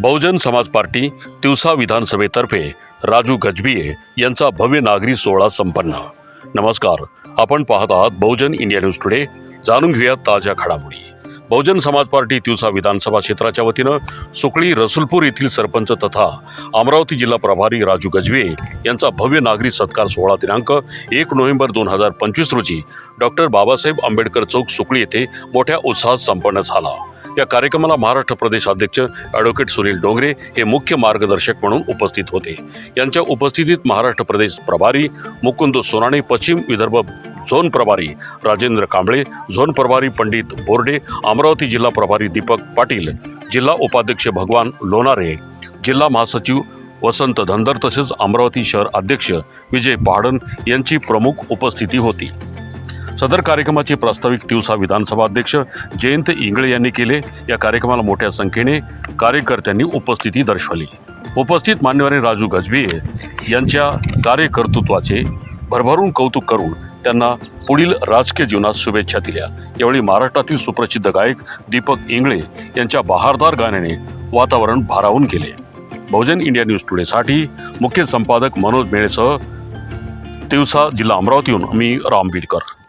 बहुजन Samaj party Tiwsa विधानसभेतर्फे राजू गजबिये यांचा भव्य नागरी सोहळा संपन्न. नमस्कार आपण पाहत आहात बहुजन इंडिया न्यूज टुडे. जाणून घेऊया ताज्या घडामोडी. बहुजन समाज पार्टी तिवसा विधानसभा क्षेत्राच्या वतीनं सुकळी रसुलपूर येथील सरपंच तथा अमरावती जिल्हा प्रभारी राजू गजवे यांचा भव्य नागरी सत्कार सोहळा दिनांक एक नोव्हेंबर दोन हजार पंचवीस रोजी डॉक्टर बाबासाहेब आंबेडकर चौक सुकळी येथे मोठ्या उत्साहात संपन्न झाला. या कार्यक्रमाला महाराष्ट्र प्रदेश अध्यक्ष ॲडव्होकेट सुनील डोंगरे हे मुख्य मार्गदर्शक म्हणून उपस्थित होते. यांच्या उपस्थितीत महाराष्ट्र प्रदेश प्रभारी मुकुंद सोनाणे पश्चिम विदर्भ झोन प्रभारी राजेंद्र कांबळे झोन प्रभारी पंडित बोर्डे अमरावती जिल्हा प्रभारी दीपक पाटील जिल्हा उपाध्यक्ष भगवान लोणारे जिल्हा महासचिव वसंत धनगर तसेच अमरावती शहर अध्यक्ष विजय पहाडन यांची प्रमुख उपस्थिती होती. सदर कार्यक्रमाचे प्रास्ताविक दिवसा विधानसभा अध्यक्ष जयंत इंगळे यांनी केले. या कार्यक्रमाला मोठ्या संख्येने कार्यकर्त्यांनी उपस्थिती दर्शवली. उपस्थित मान्यवरे राजू गजबे यांच्या कार्यकर्तृत्वाचे भरभरून कौतुक करून त्यांना पुढील राजकीय जीवनात शुभेच्छा दिल्या. यावेळी महाराष्ट्रातील सुप्रसिद्ध गायक दीपक इंगळे यांच्या बहारदार गाण्याने वातावरण भारावून गेले. बहुजन इंडिया न्यूज टुडेसाठी मुख्य संपादक मनोज मेळेसह दिवसा जिल्हा अमरावतीहून मी राम बीडकर.